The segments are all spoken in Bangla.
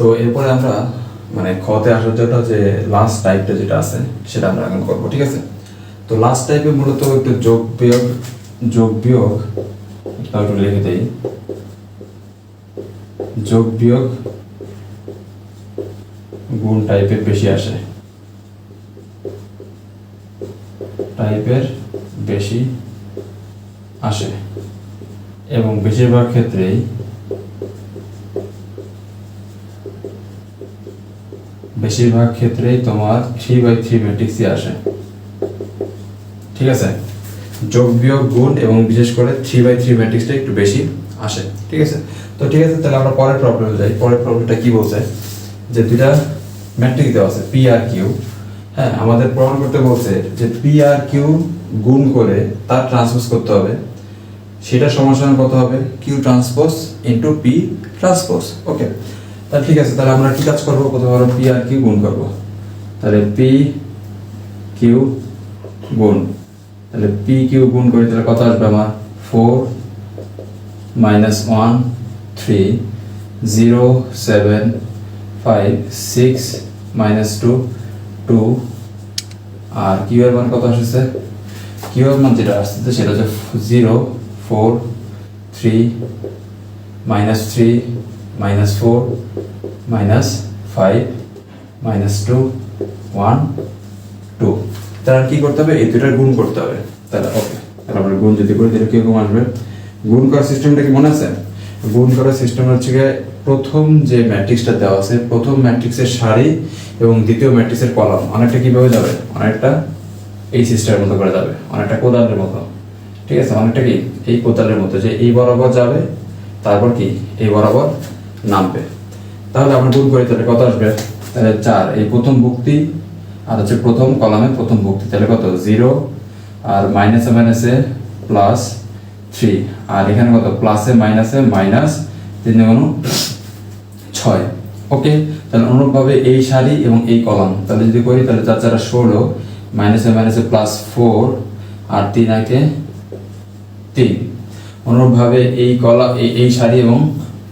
তো এরপরে আমরা মানে খতে আসার জন্য যে লাস্ট টাইপটা যেটা আছে, সেটা আমরা এখন করব, ঠিক আছে? তো লাস্ট টাইপে মূলত একটু যোগ বিয়োগ যোগ বিয়োগ একটু লিখে দেই। যোগ বিয়োগ গুণ টাইপের বেশি আসে। টাইপের বেশি আসে। এবং বেশিরভাগ ক্ষেত্রেই বেশিরভাগ ক্ষেত্রেই তোমার থ্রি বাই থ্রি ম্যাট্রিক্সই আসে। ঠিক আছে? যোগ বিয়োগ গুণ এবং বিশেষ করে থ্রি বাই থ্রি ম্যাট্রিক্সটা একটু বেশি আসে। ঠিক আছে? তো ঠিক আছে, তাহলে আমরা পরের প্রবলেমে যাই। পরের প্রবলেমটা কি বলছে? যে দুইটা ম্যাট্রিক্স দেওয়া আছে পি আর কিউ হ্যাঁ আমাদের প্রমাণ করতে বলছে যে পি আর কিউ গুণ করে তার ট্রান্সপোজ করতে হবে। সেটা সমান কত হবে? Q transpose into P transpose okay তাহলে ঠিক আছে, তাহলে আমরা কি কাজ করব? প্রথমে আমরা পি আর কিউ গুণ করব। তাহলে পি কিউ গুণ। তাহলে পি কিউ গুণ করি তাহলে কত আসবে আমার? Four minus one three zero seven five six minus two two আর কিউ এর মান কত আসছে? কিউ এর মান যেটা আসছে সেটা হচ্ছে zero four three minus three minus four minus five minus two one two তাহলে কি করতে হবে? এই দুটার গুণ করতে হবে। তাহলে ওকে তাহলে আমরা গুণ যদি করি, তাহলে কীরকম আসবে? গুণ করার সিস্টেমটা কি মনে আছে? গুণ করার সিস্টেম হচ্ছে গিয়ে প্রথম যে ম্যাট্রিক্সটা দেওয়া আছে, প্রথম ম্যাট্রিক্সের সারি এবং দ্বিতীয় ম্যাট্রিক্সের কলাম। অনেকটা কীভাবে যাবে? অনেকটা এই সিস্টেমের মতো করে যাবে। অনেকটা কোদালের মতো। ঠিক আছে? অনেকটা কি? এই কোদালের মতো যে এই বরাবর যাবে, তারপর কি? এই বরাবর নামবে। তাহলে আমরা গুণ করি তাহলে কত আসবে। তাহলে চার, এই প্রথম ভুক্তি আর হচ্ছে প্রথম কলামে প্রথম ভুক্তি। তাহলে কত? জিরো আর মাইনাসে মাইনাসে প্লাস থ্রি আর এখানে কত? প্লাসে মাইনাসে মাইনাস তিন গুণ ছয়। ওকে তাহলে অনুরূপভাবে এই সারি এবং এই কলাম। তাহলে যদি করি, তাহলে চার চারা ষোলো মাইনাসে মাইনাসে প্লাস ফোর আর তিন আগে তিন। অনুরূপভাবে এই কলা এই সারি এবং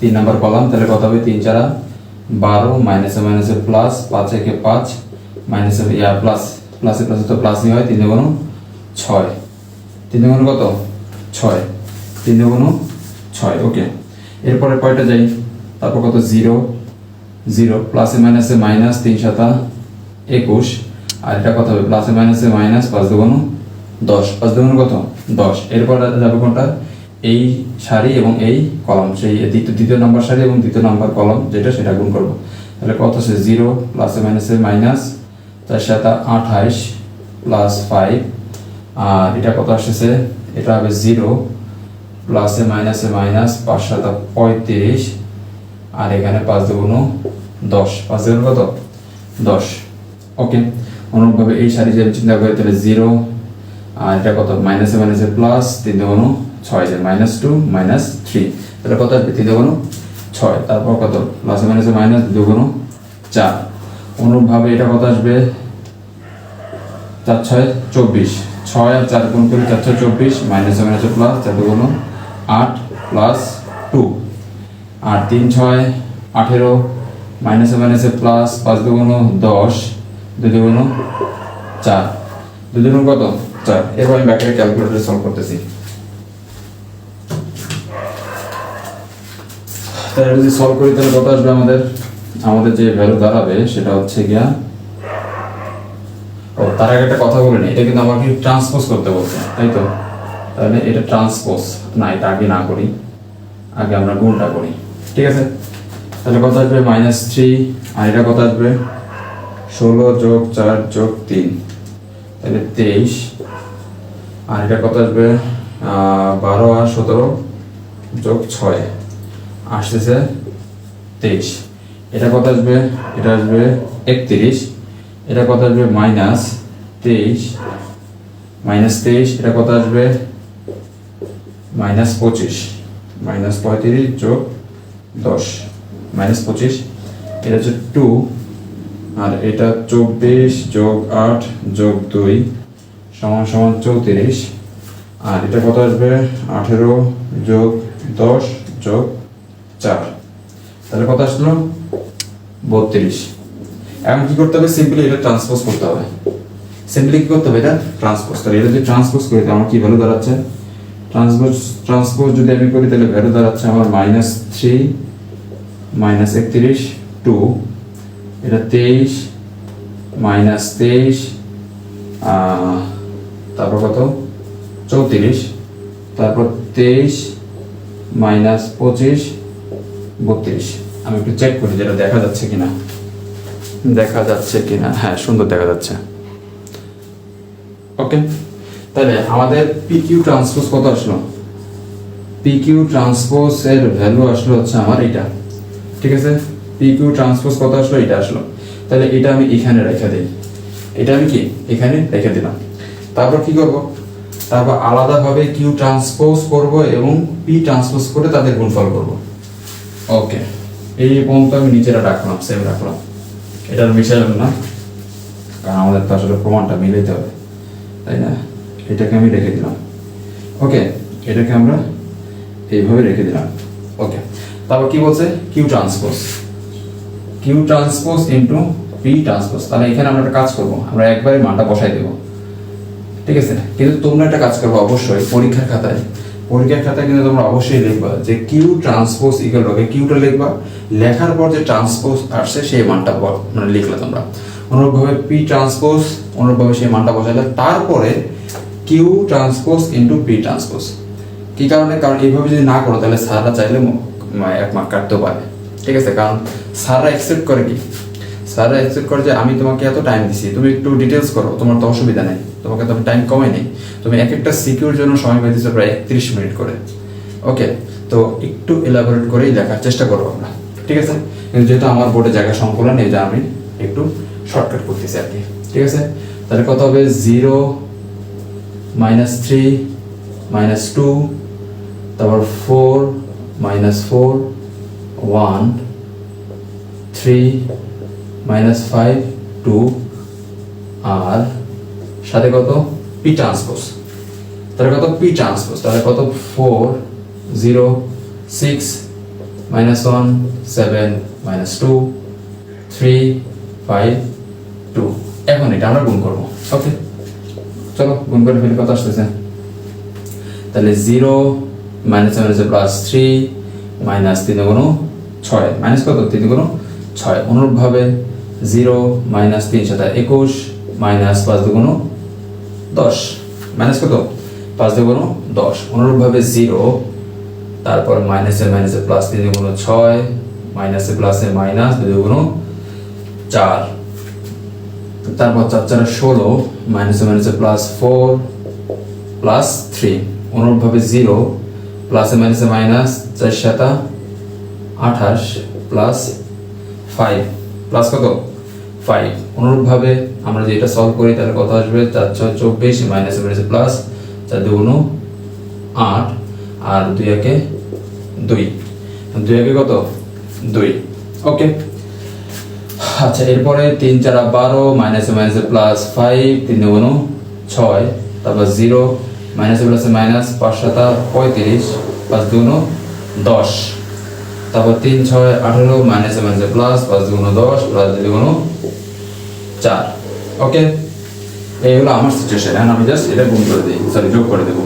তিন নাম্বার কলাম, তাহলে কত হবে? তিন চারা, বারো মাইনাসে মাইনাসে প্লাস পাঁচ একে পাঁচ মাইনাসে ইয়া প্লাস প্লাসে প্লাসে তো প্লাসই হয়, তিন গুণ ছয়। তিন গুণ কত? ছয়। তিন গুণ ছয় ওকে এরপরে কয়টা যাই? তারপর কত? জিরো জিরো প্লাসে মাইনাসে মাইনাস তিন সাতা একুশ। আর এটা কত হবে? প্লাসে মাইনাসে মাইনাস পাঁচ দুগুণ দশ। পাঁচ দুগুণ কত? দশ। এরপর যাবে কোনটা? এই সারি এবং এই কলাম, সেই দ্বিতীয় দ্বিতীয় নাম্বার সারি এবং দ্বিতীয় নাম্বার কলাম যেটা সেটা গুণ করব। তাহলে কত আছে? জিরো প্লাসে মাইনাসে মাইনাস তার সাথে আঠাইশ প্লাস ফাইভ আর এটা কত আসতেছে? এটা হবে জিরো প্লাসে মাইনাসে মাইনাস পাঁচ সাতা পঁয়ত্রিশ, আর এখানে পাঁচ দুগুণ দশ। পাঁচ দুগুণ কত? দশ। ওকে, অনুরূপভাবে এই সারি যদি চিন্তা করি, তাহলে জিরো, আর এটা কত? মাইনাসে মাইনাসে প্লাস তিন দুগুণ ছয় যে মাইনাস টু মাইনাস থ্রি তাহলে কত? আসবে তিন ছয়। তারপর কত? প্লাসে মাইনাসে মাইনাস দুগুণ চার। অনুরূপভাবে এটা কত আসবে? চার ছয় চব্বিশ। ছয় আর চার গুণ করে চার ছয় চব্বিশ মাইনাসে মাইনাসে প্লাস চার দুগুণ আট প্লাস টু আর তিন ছয় আঠেরো মাইনাসে মাইনাসে প্লাস পাঁচ দুগুণ দশ, দুই দুগুণ চার। দুই দুগুণ কত? চার। এবার আমি ব্যাকের ক্যালকুলেটরে সলভ করতেছি। তাহলে যদি সলভ করি, তাহলে কত আসবে আমাদের? আমাদের যে ভ্যালু দাঁড়াবে, সেটা হচ্ছে গিয়া, ও, তার আগে একটা কথা বলে নি এটা কিন্তু আমাকে ট্রান্সপোজ করতে বলছে, তাই তো? তাহলে এটা ট্রান্সপোজ না এটা আগে না করি। আগে আমরা গুণটা করি, ঠিক আছে? তাহলে কত আসবে? মাইনাস থ্রি আর এটা কত আসবে? ষোলো যোগ চার যোগ তিন, তাহলে তেইশ। আর এটা কত আসবে? বারো আর সতেরো যোগ ছয়। আসতেছে তেইশ। এটা কত আসবে? এটা আসবে একত্রিশ। এটা কত আসবে? মাইনাস তেইশ। মাইনাস তেইশ, এটা কত আসবে? মাইনাস পঁচিশ। মাইনাস পঁয়ত্রিশ যোগ দশ। মাইনাস পঁচিশ, এটা হচ্ছে টু। আর এটা চব্বিশ যোগ আট যোগ দুই সমান সমান চৌত্রিশ। আর এটা কত আসবে? আঠেরো যোগ দশ যোগ চার। তাহলে কত আসলো? বত্রিশ। এখন কি করতে হবে? সিম্পলি এটা ট্রান্সপোজ করতে হবে। সিম্পলি কি করতে হবে এটা? ট্রান্সপোজ তাহলে এটা যদি ট্রান্সপোজ করি, তাহলে আমার কি ভ্যালু দাঁড়াচ্ছে? ট্রান্সপোজ ট্রান্সপোজ যদি আমি করি, তাহলে ভ্যালু দাঁড়াচ্ছে আমার মাইনাস থ্রি মাইনাস একত্রিশ টু এটা তেইশ মাইনাস তেইশ তারপর কত? চৌত্রিশ। তারপর তেইশ মাইনাস পঁচিশ বত্রিশ। আমি একটু চেক করি যেটা দেখা যাচ্ছে কিনা। দেখা যাচ্ছে কিনা। হ্যাঁ সুন্দর দেখা যাচ্ছে। ওকে তাহলে আমাদের পিকিউ ট্রান্সপোজ কত আসলো? পিকিউ ট্রান্সপোজ এর ভ্যালু আসলো হচ্ছে আমার এটা ঠিক আছে? পিকিউ ট্রান্সপোজ কত আসলো? এটা আসলো। তাহলে এটা আমি এখানে রেখে দিই। এটা আমি কি? এখানে রেখে দিলাম। তারপর কি করব? তারপর আলাদাভাবে কিউ ট্রান্সপোজ করব এবং পি ট্রান্সপোজ করে তাদের গুণফল করব। ওকে এই পর্যন্ত আমি নিচেটা রাখলাম সেম রাখলাম। এটার মিশালাম না, কারণ আমাদের তো আসলে প্রমাণটা মিলাইতে হবে, তাই না? এটাকে আমি রেখে দিলাম। ওকে এটাকে আমরা এইভাবে রেখে দিলাম। ওকে তারপর কি বলছে? Q transpose Q transpose into P transpose তাহলে এখানে আমরা একটা কাজ করব, আমরা একবারে মানটা বসাই দেবো। ঠিক আছে? কিন্তু তোমরা একটা কাজ করব অবশ্যই পরীক্ষার খাতায়। পরীক্ষার খাতায় কিন্তু তোমরা অবশ্যই লিখবা যে কিউ ট্রান্সপোজ ইকুয়াল হবে কিউটা লিখবা, লেখার পর যে ট্রান্সপোজ আসছে সেই মানটা মানে লিখলে তোমরা। অনুরূপভাবে পি ট্রান্সপোজ অনুরূপভাবে সেই মানটা বসাইলে, তারপরে Q transpose into P transpose কি কারণে? কারণ এইভাবে যদি না করো, তাহলে স্যাররা চাইলে এক মার্ক কাটতেও পারে। ঠিক আছে? কারণ স্যাররা অ্যাকসেপ্ট করে কি? স্যাররা অ্যাকসেপ্ট করে যে আমি তোমাকে এত টাইম দিছি, তুমি একটু ডিটেলস করো, তোমার তো অসুবিধা নেই, তোমাকে তো টাইম কমে নেই। তুমি এক একটা সিকিউর জন্য সময় পেয়েছ প্রায় একত্রিশ মিনিট করে। ওকে তো একটু এলাবোরেট করেই দেখার চেষ্টা করব আমরা। ঠিক আছে? কিন্তু যেহেতু আমার বোর্ডে জায়গা সংকুলন এই যে আমি একটু শর্টকাট করতেছি আর কি। ঠিক আছে? তাহলে কত হবে? Zero minus three minus two তারপর four minus four one three minus five two আর সাথে কত? পি ট্রান্সপোজ তাহলে কত? পি ট্রান্সপোজ তাহলে কত? Four zero six minus one seven minus two three five two এখন এটা আমরা গুণ করব। ওকে চলো, গুণ করে ফেলি, কত আসতেছে? তাহলে zero minus minus plus three minus তিন গুণ ছয়। মাইনাস কত? তিন গুণ ছয়। অনুরূপভাবে জিরো মাইনাস তিন সাথে একুশ মাইনাস পাঁচ দুগুণ দশ। মাইনাস কত? পাঁচ দুগুণ দশ। অনুরূপভাবে জিরো, তারপর মাইনাসে মাইনাসে প্লাস তিন দুগুণ ছয়, মাইনাসে প্লাসে মাইনাস দুই দুগুণ চার। তারপর চার চার ষোলো, মাইনাসে মাইনাসে প্লাস ফোর, প্লাস থ্রি। অনুরূপভাবে জিরো, প্লাসে মাইনাসে মাইনাস চার সাতা আঠাশ, প্লাস ফাইভ। প্লাস কত? ফাইভ অনুরূপভাবে আমরা যদি এটা সলভ করি, তাহলে কত আসবে? চার ছয় চব্বিশ মাইনাসে মাইনাসে প্লাস চার দুগুণ আট, আর দুই একে দুই। দুই একে কত? দুই। ওকে আচ্ছা এরপরে তিন চার বারো মাইনাসে মাইনাসে প্লাস ফাইভ তিন দুগুণ ছয়, তারপর জিরো মাইনাসে প্লাসে মাইনাস পাঁচ সাতা পঁয়ত্রিশ, পাঁচ দুগুণ দশ। তারপর তিন ছয় আঠারো মাইনাসে মাইনাসে প্লাস পাঁচ দুগুণ দশ প্লাস দুগুণ চার। ওকে এই হলো আমার সিচুয়েশন এখন আমি জাস্ট এটা গুণ করে দিই। সরি যোগ করে দেবো।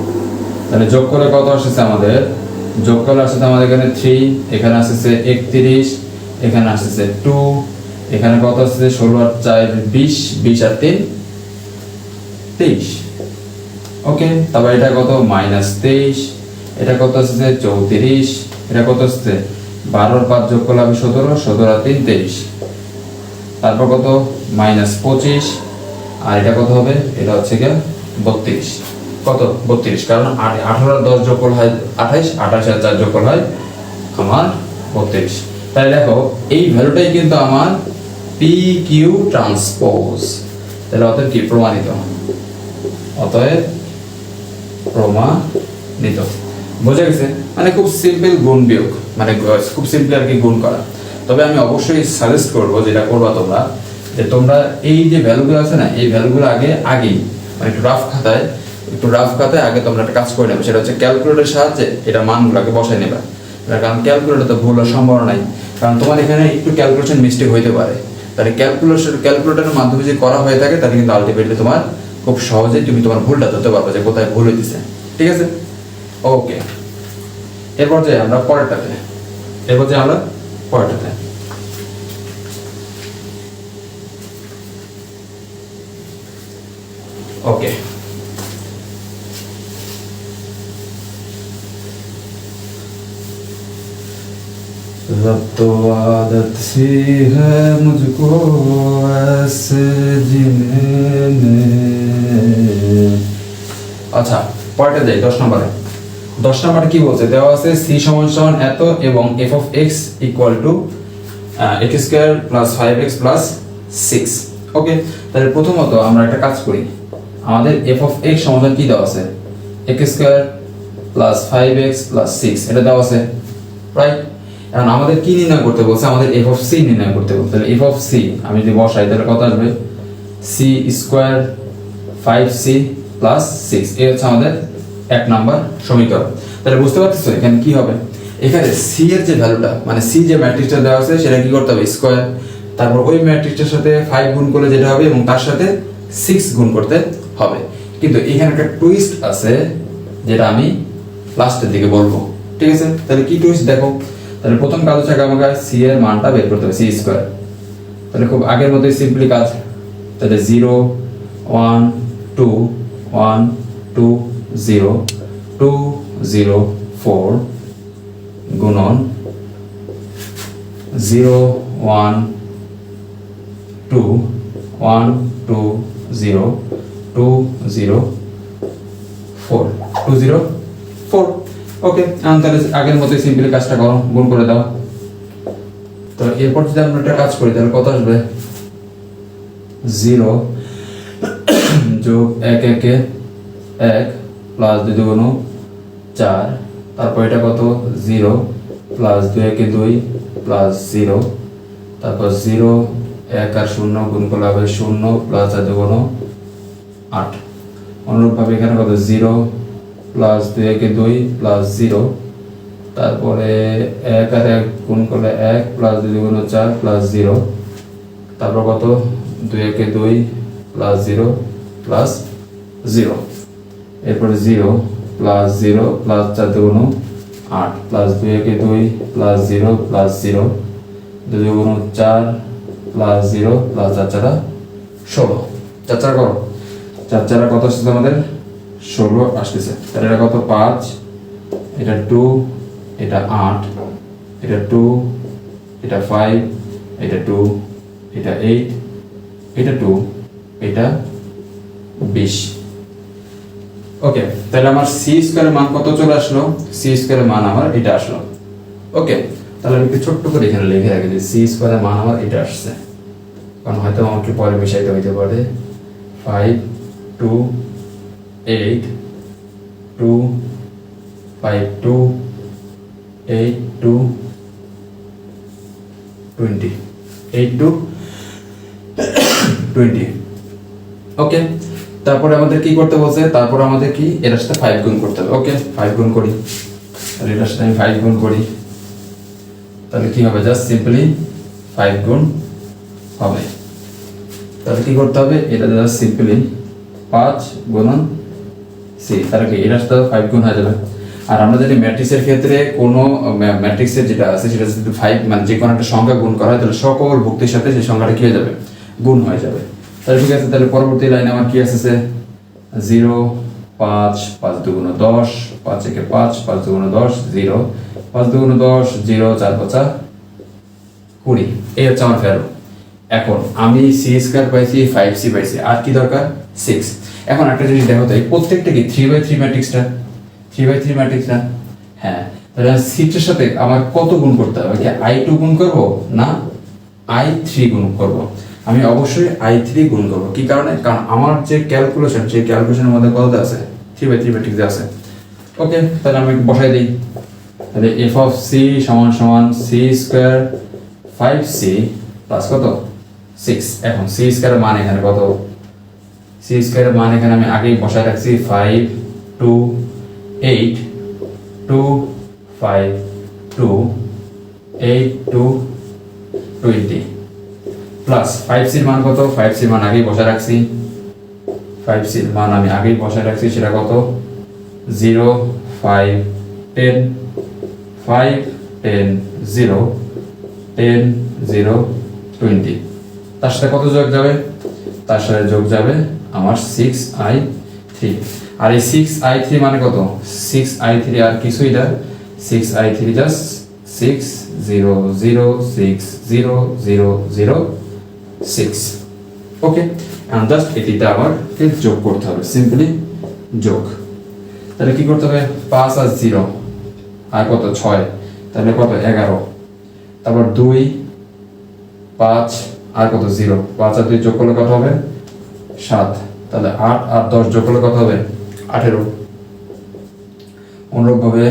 তাহলে যোগ করে কত আসছে আমাদের? যোগ করলে আসছে আমাদের এখানে থ্রি এখানে আসছে একত্রিশ, এখানে আসছে টু এখানে কত আসছে ষোলো আর চার, বিশ বিশ আর তিন, তেইশ। ওকে তারপর এটা কত? মাইনাস তেইশ। এটা কত আসছে চৌত্রিশ। এটা কত আসছে বারোর পাঁচ যোগ করলে হবে সতেরো সতেরো আর তিন, তেইশ। তারপর কত? মাইনাস পঁচিশ, আর এটা কত হবে? এটা হচ্ছে গিয়ে বত্রিশ। কত? বত্রিশ, কারণ আঠারো দশ যোগ করলে হয় আঠাইশ, আঠাশ আর চার যোগ করলে হয় আমার বত্রিশ। তাহলে দেখো, এই ভ্যালুটাই কিন্তু আমার পি কিউ ট্রান্সপোজ তাহলে অতএব কি? প্রমাণিত। অতএব প্রমাণিত। বোঝা গেছে? মানে খুব সিম্পল গুণ বিয়োগ। মানে খুব সিম্পল আর কি গুণ করা। তবে আমি অবশ্যই সাজেস্ট করব, যেটা করবা তোমরা যে তোমরা এই যে ভ্যালুগুলো আছে না, এই ভ্যালুগুলো আগে, আগেই মানে একটু রাফ খাতায়, একটু রাফ খাতায় আগে তোমরা একটা কাজ করে নেবে। সেটা হচ্ছে ক্যালকুলেটরের সাহায্যে এটা মানগুলোকে বসাই নেবে। কারণ ক্যালকুলেটর তো ভুল হওয়ার সম্ভাবনা নাই। কারণ তোমার এখানে একটু ক্যালকুলেশন মিস্টেক হইতে পারে। তাহলে ক্যালকুলেশন ক্যালকুলেটরের মাধ্যমে যদি করা হয়ে থাকে, তাহলে কিন্তু আলটিমেটলি তোমার খুব সহজে তুমি তোমার ভুলটা ধরতে পারবে যে কোথায় ভুল হইতেছে। ঠিক আছে? ওকে এরপর যে আমরা পরেরটাতে, এরপর যে আমরা পরেরটাতে। ওকে अब तो आदत सी है मुझको ऐसे जीने में আচ্ছা পরেরটা যাই দশ নম্বরে দশ নম্বরে কি বলছে দেওয়া আছে সি সমান সমান এত এবং f of x equal to x square plus five x plus six okay তাহলে প্রথমত আমরা একটা কাজ করি আমাদের এফ অফ এক্স সমাধান কি দেওয়া আছে? X square plus five X plus six এটা দেওয়া আছে রাইট এখন আমাদের কি নির্ণয় করতে বলছে? আমাদের এফ অফ সি নির্ণয় করতে বলছে। তাহলে এফ অফ সি আমি যদি বসাই, তাহলে কত আসবে? C square five C plus six এই হচ্ছে আমাদের এক নাম্বার সমীকরণ। তাহলে বুঝতে পারতেছো? এখানে কি হবে? এখানে সি এর যে ভ্যালুটা মানে সি যে ম্যাট্রিক্সটা দেওয়া আছে, সেটা কি করতে হবে? স্কোয়ার তারপর ওই ম্যাট্রিক্সটার সাথে ফাইভ গুণ করলে যেটা হবে, এবং তার সাথে সিক্স গুণ করতে হবে। কিন্তু এখানে একটা টুইস্ট আছে যেটা আমি লাস্টের দিকে বলব। ঠিক আছে? তাহলে কি টুইস্ট দেখো? তাহলে প্রথম কাজ হচ্ছে আমাকে সি এর মানটা বের করতে হবে সি স্কোয়ার তাহলে খুব আগের মতোই সিম্পলি কাজ। তাহলে zero one two one two zero two zero four গুণন zero one two one two zero two zero four two zero four okay তাহলে আগের মতোই সিম্পলি কাজটা করো, গুণ করে দাও। তো এরপর যদি আমরা একটা কাজ করি, তাহলে কত আসবে? জিরো যোগ এক, একে এক প্লাস দুই দুগুণ চার। তারপর এটা কত? জিরো প্লাস দুই, একে দুই প্লাস জিরো তারপর জিরো এক আর শূন্য, গুণ করলে হবে শূন্য প্লাস আর দুগুণ আট। অনুরূপভাবে এখানে কত? জিরো প্লাস দুই একে দুই প্লাস জিরো। তারপরে এক আর এক গুণ করলে এক প্লাস দুই গুণ চার প্লাস জিরো। তারপর কত? দুই একে দুই প্লাস জিরো প্লাস জিরো। এরপরে জিরো প্লাস জিরো প্লাস চার দুগুণ আট প্লাস দুই একে দুই প্লাস জিরো প্লাস জিরো। দুই দুগুণ চার প্লাস জিরো প্লাস চার চারা ষোলো। চার চার করো। চার চারা কত আসছে আমাদের ষোলো আসতেছে। তাহলে এটা কত? পাঁচ। এটা টু, এটা আট। এটা টু, এটা ফাইভ। এটা টু, এটা এইট। এটা টু, এটা বিশ। ওকে, তাহলে আমার সি স্কোয়ারের মান কত চলে আসলো? সি স্কোয়ারের মান আমার এটা আসলো। ওকে, তাহলে আমি একটু ছোট্ট করে এখানে লিখে রাখি যে সি স্কোয়ারের মান আমার এটা আসছে। কারণ হয়তো আমাকে পরে মিশাইতে হইতে পারে। Five two eight two five two eight two twenty eight two twenty okay তারপরে আমাদের কি করতে বলছে? তারপরে আমাদের কি? এটার সাথে ফাইভ গুণ করতে হবে। ওকে ফাইভ গুণ করি। তাহলে এটার সাথে আমি ফাইভ গুণ করি। তাহলে কি হবে? জাস্ট সিম্পলি ফাইভ গুণ হবে। তাহলে কি করতে হবে? এটা জাস্ট সিম্পলি পাঁচ গুণন সি। তাহলে কি? এটার সাথে ফাইভ গুণ হয়ে যাবে। আর আমরা জানি ম্যাট্রিক্সের ক্ষেত্রে কোনো ম্যাট্রিক্সের যেটা আছে, সেটা যদি ফাইভ মানে যে কোনো একটা সংখ্যা গুণ করা হয়, তাহলে সকল ভুক্তির সাথে সেই সংখ্যাটা কি হয়ে যাবে? গুণ হয়ে যাবে। তাহলে ঠিক আছে, তাহলে পরবর্তী লাইনে আমার কি আসছে? জিরো পাঁচ পাঁচ দুগুণ দশ, পাঁচ একে পাঁচ পাঁচ দুগুণ দশ জিরো পাঁচ দুগুণ দশ জিরো চার পাঁচা কুড়ি। এই হচ্ছে আমার ভ্যালু এখন আমি সি স্কোয়ার পাইছি ফাইভ সি পাইছি। আর কি দরকার? সিক্স এখন একটা জিনিস দেখো তো, এই প্রত্যেকটা কি থ্রি বাই থ্রি ম্যাট্রিক্সটা থ্রি বাই থ্রি ম্যাট্রিক্সটা হ্যাঁ তাহলে সিক্সের সাথে আমার কত গুণ করতে হবে? কি আই টু গুণ করব না? আই থ্রি গুণ করব। আমি অবশ্যই আই থ্রি গুণ করব। কি কারণে? কারণ আমার যে ক্যালকুলেশন সেই ক্যালকুলেশনের মধ্যে কত আছে? থ্রি বাই থ্রি ম্যাট্রিক্স আছে। ওকে তাহলে আমি বসাই দিই। তাহলে এফ অফ সি সমান সমান C square five C plus কত? সিক্স এখন সি স্কোয়ারের মান এখানে কত? সি স্কোয়ারের মান এখানে আমি আগেই বসায় রাখছি five two eight two five two eight two twenty plus five সির মান কত? ফাইভ সির মান আগেই বসে রাখছি। ফাইভ সির মান আমি আগেই বসে রাখছি, সেটা কত? Zero five ten five ten zero ten zero twenty তার সাথে কত যোগ যাবে? তার সাথে যোগ যাবে আমার সিক্স আই থ্রি আর এই সিক্স আই থ্রি মানে কত? সিক্স আই থ্রি আর কিছুই না। Six I three just six zero zero six zero zero zero six okay just এটিটা আমাকে যোগ করতে হবে। সিম্পলি যোগ। তাহলে কি করতে হবে? পাঁচ আর জিরো আর কত? ছয়। তাহলে কত? এগারো। তারপর দুই, পাঁচ, আর কত? জিরো পাঁচ আর দুই যোগ করলে কত হবে? সাত। তাহলে আট আর দশ যোগ করলে কত হবে? আঠেরো। অনুরূপভাবে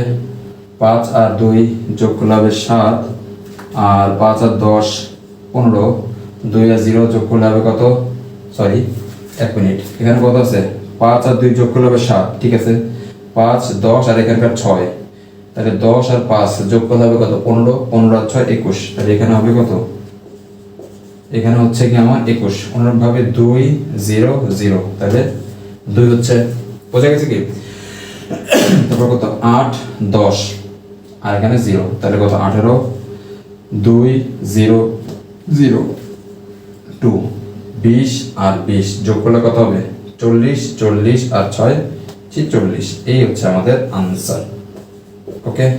পাঁচ আর দুই যোগ করলে হবে সাত। আর পাঁচ আর দশ পনেরো। দুই আর জিরো যোগ করলে হবে কত? সরি, এক মিনিট। এখানে কত আছে? পাঁচ আর দুই যোগ করলে হবে সাত, ঠিক আছে? পাঁচ, দশ আর এখানকার ছয়। তাহলে দশ আর পাঁচ যোগ করলে হবে কত? পনেরো। পনেরো আর ছয়, একুশ। তাহলে এখানে হবে কত? এখানে হচ্ছে কি আমার একুশ। অনুরূপভাবে দুই, জিরো জিরো। তাহলে দুই হচ্ছে, বোঝা গেছে কি? তারপর কত? আট, দশ। আর এখানে জিরো। তাহলে কত? আঠেরো। দুই, জিরো জিরো। টু। বিশ আর বিশ। যোগ করলে কত হবে? চল্লিশ চল্লিশ আর ছয়, ছিচল্লিশ। এই হচ্ছে আমাদের আনসার। ওকে?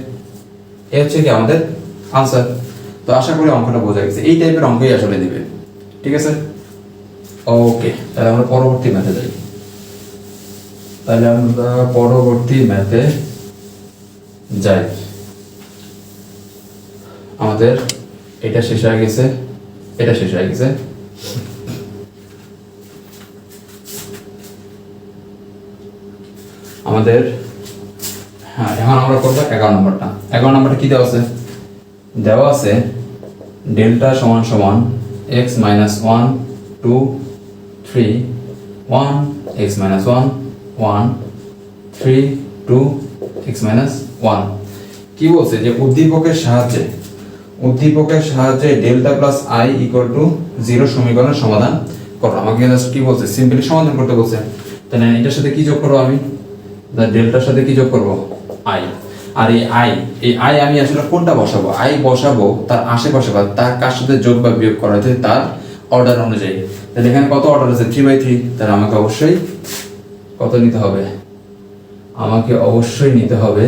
এই হচ্ছে কি আমাদের আনসার। তো আশা করি অঙ্কটা বোঝা গেছে। এই টাইপের অঙ্কই আসলে দিবে। ঠিক আছে? ওকে তাহলে আমরা পরবর্তী ম্যাথে যাই। তাহলে আমরা পরবর্তী ম্যাথে যাই। আমাদের এটা শেষ হয়ে গেছে, এটা শেষ হয়ে গেছে। আমাদের হ্যাঁ এখন আমরা করব এগারো নম্বরটা। এগারো নম্বরটা কি দেওয়া আছে? দেওয়া আছে ডেল্টা সমান সমান X minus one two three one X minus one one three two X minus one কি বলছে? যে উদ্দীপকের সাহায্যে উদ্দীপকের সাহায্যে delta plus I equal to zero সমীকরণের সমাধান করো। আমাকে জাস্ট কি বলছে? সিম্পলি সমাধান করতে বলছে। তাহলে এটার সাথে কি যোগ করব আমি? ডেল্টার সাথে কি যোগ করব? আই আর এই আই এই আই আমি আসলে কোনটা বসাবো? আই বসাবো তার আশেপাশে বা তার কার সাথে যোগ বা বিয়োগ করা হয়েছে তার অর্ডার অনুযায়ী। তাহলে এখানে কত অর্ডার আছে? থ্রি বাই থ্রি তাহলে আমাকে অবশ্যই কত নিতে হবে? আমাকে অবশ্যই নিতে হবে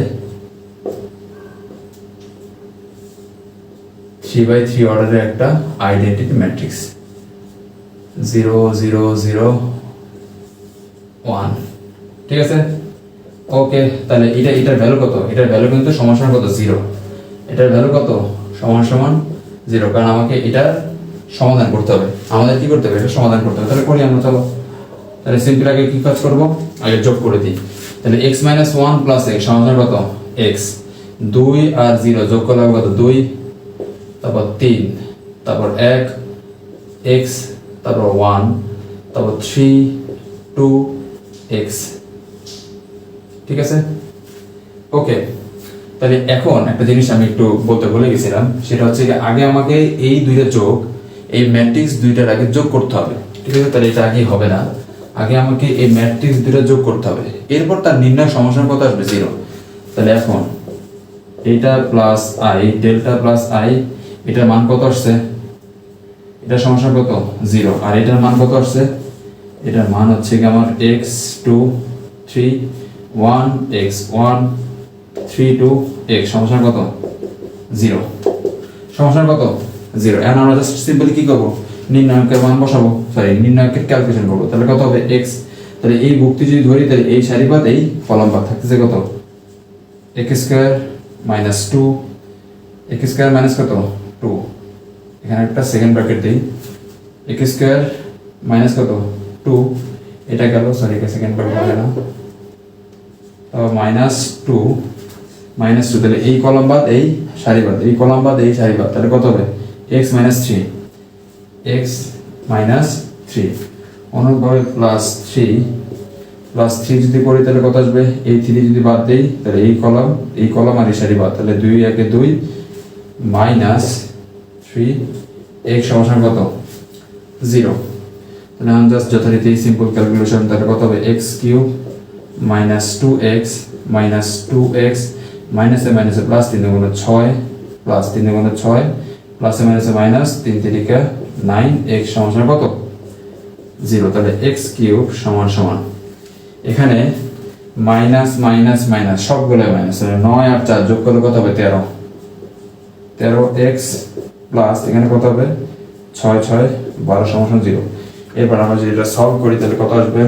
থ্রি বাই থ্রি অর্ডারের একটা identity matrix zero zero zero one ঠিক আছে? ওকে তাহলে এটা, এটার ভ্যালু কত? এটার ভ্যালু কিন্তু সমান সমান কত? জিরো এটার ভ্যালু কত? সমান সমান জিরো কারণ আমাকে এটার সমাধান করতে হবে। আমাদের কি করতে হবে? এটা সমাধান করতে হবে। তাহলে করি আমরা, চলো। তাহলে সিম্পল আগে কি কাজ করব? আগে যোগ করে দিই। তাহলে X minus one plus X সমাধান কত? এক্স দুই আর জিরো যোগ করলে কত? দুই। তারপর তিন। তারপর এক। এক্স তারপর ওয়ান তারপর থ্রি টু এক্স ঠিক আছে? ওকে তাহলে এখন একটা জিনিস আমি একটু বলতে ভুলে গেছিলাম, সেটা হচ্ছে আগে আমাকে এই দুইটা যোগ, এই ম্যাট্রিক্স দুইটার আগে যোগ করতে হবে। ঠিক আছে? তাহলে এটা আগে হবে না। আগে আমাকে এই ম্যাট্রিক্স দুইটা যোগ করতে হবে। এরপর তার নির্ণয় সমস্যার কথা আসবে জিরো তাহলে এখন এটা plus I delta plus I এটার মান কত আসছে? এটা সমস্যা কত জিরো আর এটার মান কত আসছে? এটার মান হচ্ছে কি আমার X two three one X one three two X সমস্যা কত? জিরো সমস্যা কত? জিরো এখন আমরা জাস্ট সিম্পলি কি করব? নির্ণায়কের মান বসাবো। সরি নির্ণায়কের ক্যালকুলেশন করব। তাহলে কত হবে? এক্স তাহলে এই ভুক্তি যদি ধরি, তাহলে এই সারি বাদ এই কলম বাদ থাকতেছে কত? X square minus two X square minus কত? টু এখানে একটা সেকেন্ড ব্র্যাকেট দিই। এক্স স্কোয়ার মাইনাস কত? টু এটা গেল সরি সেকেন্ড ব্র্যাকেট না। মাইনাস টু মাইনাস টু তাহলে এই কলম বাদ, এই সারি বাদ, এই কলম বাদ, এই সারি বাদ, তাহলে কত হবে? X minus three X minus three অনুরূপভাবে প্লাস থ্রি প্লাস থ্রি যদি করি, তাহলে কত আসবে? এই থ্রি যদি বাদ দেই, তাহলে এই কলম এই কলম আর এই সারি বাদ, তাহলে দুই, একে দুই মাইনাস থ্রি এক্স সমান কত? জিরো তাহলে আমি জাস্ট যথারীতি সিম্পল ক্যালকুলেশন তাহলে কত হবে? X cube minus two X minus two X মাইনাসে মাইনাসে প্লাস তিন গুণ ছয় প্লাস তিন গুণ ছয় প্লাসে মাইনাসে মাইনাস তিন তিরিকা নাইন এক্স সমান কত? জিরো তাহলে এক্স কিউব সমান সমান। এখানে মাইনাস মাইনাস মাইনাস সবগুলো মাইনাস নয় আর চার যোগ করলে কত হবে? তেরো। তেরো এক্স প্লাস এখানে কত হবে? ছয় ছয়, বারো সমান জিরো এবার আমরা যদি এটা সলভ করি, তাহলে কত আসবে?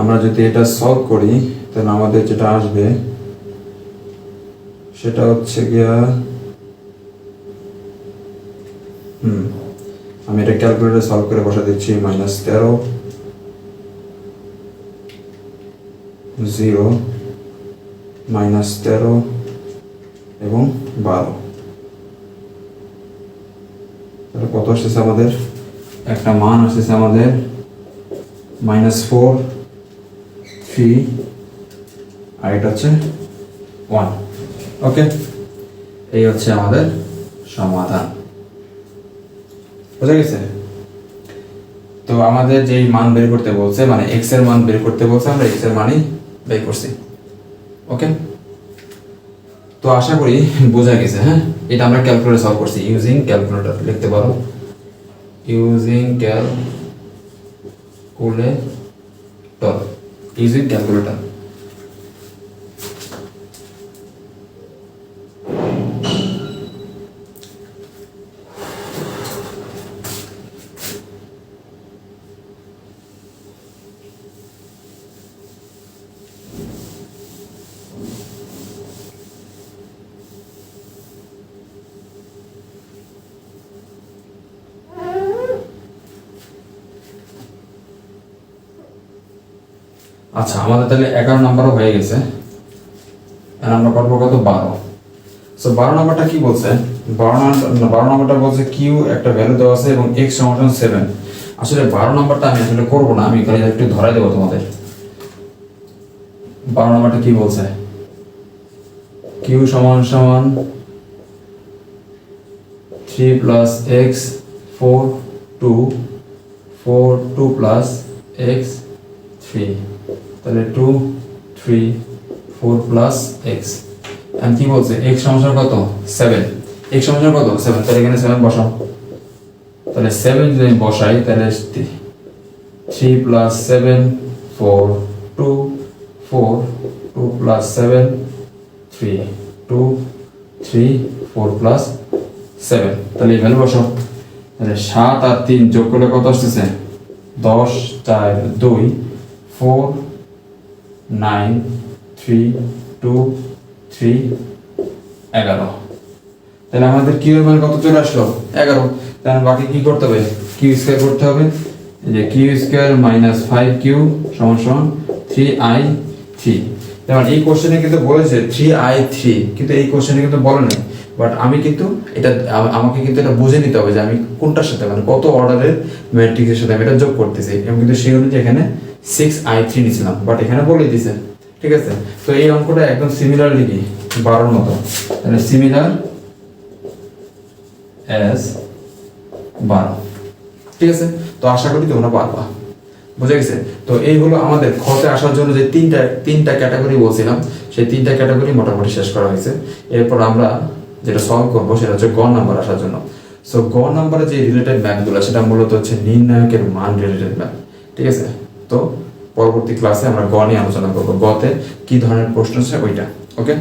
আমরা যদি এটা সলভ করি, তাহলে আমাদের যেটা আসবে, সেটা হচ্ছে গিয়া, হুম, আমি এটা ক্যালকুলেটরে সলভ করে বসা দিচ্ছি মাইনাস তেরো জিরো মাইনাস তেরো, এবং বারো। তাহলে কত আসতেছে আমাদের? একটা মান আসতেছে আমাদের মাইনাস ফোর থ্রি আর এটা হচ্ছে ওয়ান ওকে এই হচ্ছে আমাদের সমাধান। বোঝা গেছে? তো আমাদের যেই মান বের করতে বলছে মানে এক্সের মান বের করতে বলছে, আমরা এক্সের মানই বের করছি। ওকে তো আশা করি বোঝা গেছে হ্যাঁ? এটা আমরা ক্যালকুলেটর সলভ করছি ইউজিং ক্যালকুলেটর লিখতে পারো। ইউজিং ক্যালকুলেটর ইউজিং ক্যালকুলেটর আচ্ছা আমাদের তাহলে এগারো নম্বরও হয়ে গেছে। আমরা করব কত? বারো। সো বারো নম্বরটা কি বলছে? বারো নম্বর বারো নম্বরটা বলছে কিউ একটা ভ্যালু দেওয়া আছে এবং এক্স সমান সেভেন আসলে বারো নম্বরটা আমি আসলে করব না, আমি খালি একটু ধরাই দেবো তোমাদের। বারো নম্বরটা কি বলছে? কিউ সমান সমান three plus X four two four two plus X three তাহলে two three four plus X আমি কি বলছে? এক্স সমস্যার কত? সেভেন এক্স সমস্যার কত? সেভেন তাহলে এখানে সেভেন বসাও। তাহলে সেভেন যদি আমি বসাই, তাহলে three plus seven four two four two plus seven three two three four plus seven তাহলে এই ভ্যালু বসাও। তাহলে সাত আর তিন যোগ করলে কত আসতেছে? দশ, চার, দুই four nine three two three এগারো। তাহলে আমাদের কিউ মান কত? চলে আসলো এগারো। তাহলে বাকি কি করতে হবে? কিউ স্কোয়ার করতে হবে। যে Q square minus five Q সমান সমান থ্রি আই থ্রি। যেমন এই কোশ্চেনে কিন্তু বলেছে থ্রি আই থ্রি, কিন্তু এই কোশ্চেনে কিন্তু বলে নাই। বাট আমি কিন্তু এটা আমাকে কিন্তু এটা বুঝে নিতে হবে যে আমি কোনটার সাথে মানে কত অর্ডারের ম্যাট্রিক্সের সাথে আমি এটা যোগ করতেছি। এবং কিন্তু সেই অনুযায়ী এখানে সিক্স আই থ্রি নিয়েছিলাম বাট এখানে বলে দিছে ঠিক আছে? তো এই অঙ্কটা একদম সিমিলার লিখি, বারোর মতো। তাহলে সিমিলার অ্যাজ বারো। ঠিক আছে? তো আশা করি তোমরা পারবা। বুঝে গেছে? তো এই হলো আমাদের খতে আসার জন্য যে তিনটা তিনটা ক্যাটাগরি বলছিলাম, সেই তিনটা ক্যাটাগরি মোটামুটি শেষ করা হয়েছে। এরপর আমরা যেটা সলভ করব, সেটা হচ্ছে গ নাম্বার আসার জন্য। সো গ নাম্বারে যে রিলেটেড ম্যাথগুলো সেটা মূলত হচ্ছে নির্ণায়কের মান রিলেটেড ম্যাথ ঠিক আছে? তো পরবর্তী ক্লাসে আমরা গ নিয়ে আলোচনা করব। গতে কি ধরনের প্রশ্ন আছে? ওইটা। ওকে